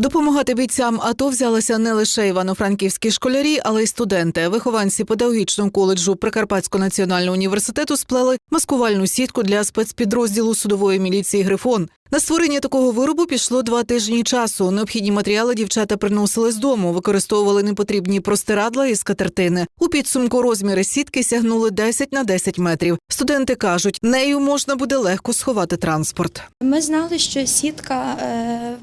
Допомагати бійцям АТО взялися не лише івано-франківські школярі, але й студенти. Вихованці педагогічного коледжу Прикарпатського національного університету сплели маскувальну сітку для спецпідрозділу судової міліції Грифон. На створення такого виробу пішло два тижні часу. Необхідні матеріали дівчата приносили з дому, використовували непотрібні простирадла і скатертини. У підсумку розміри сітки сягнули 10 на 10 метрів. Студенти кажуть, нею можна буде легко сховати транспорт. Ми знали, що сітка е,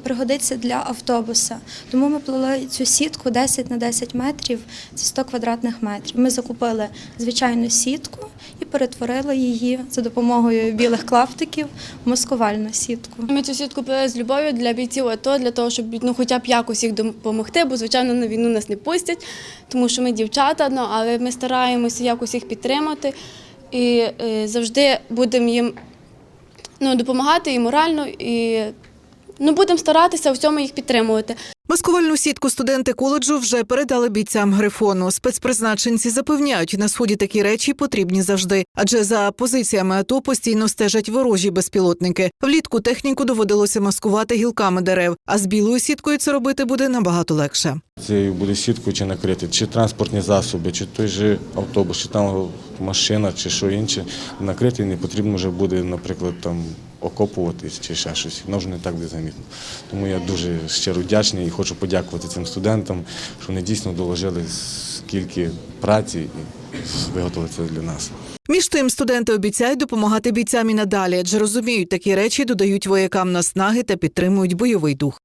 пригодиться для автобуса, тому ми плели цю сітку 10 на 10 метрів, це 100 квадратних метрів. Ми закупили звичайну сітку і перетворили її за допомогою білих клаптиків в маскувальну сітку. Ми цю сітку купили з любов'ю для бійців АТО, для того, щоб ну, хоча б якось їх допомогти, бо, звичайно, на війну нас не пустять, тому що ми дівчата, ну, але ми стараємося якось їх підтримати і е, завжди будемо їм ну, допомагати і морально, і ну, будемо старатися у всьому їх підтримувати. Маскувальну сітку студенти коледжу вже передали бійцям грифону. Спецпризначенці запевняють, на сході такі речі потрібні завжди, адже за позиціями АТО постійно стежать ворожі безпілотники. Влітку техніку доводилося маскувати гілками дерев, а з білою сіткою це робити буде набагато легше. Цією буде сіткою чи накрити, чи транспортні засоби, чи той же автобус, чи там машина, чи що інше. Накрити не потрібно вже буде, наприклад, там окопуватись чи ще щось. Воно вже не так незамітно. замітно. Тому я дуже щиро вдячний і хочу подякувати цим студентам, що вони дійсно доложили скільки праці і виготовили це для нас. Між тим, студенти обіцяють допомагати бійцям і надалі, адже розуміють, такі речі додають воякам наснаги та підтримують бойовий дух.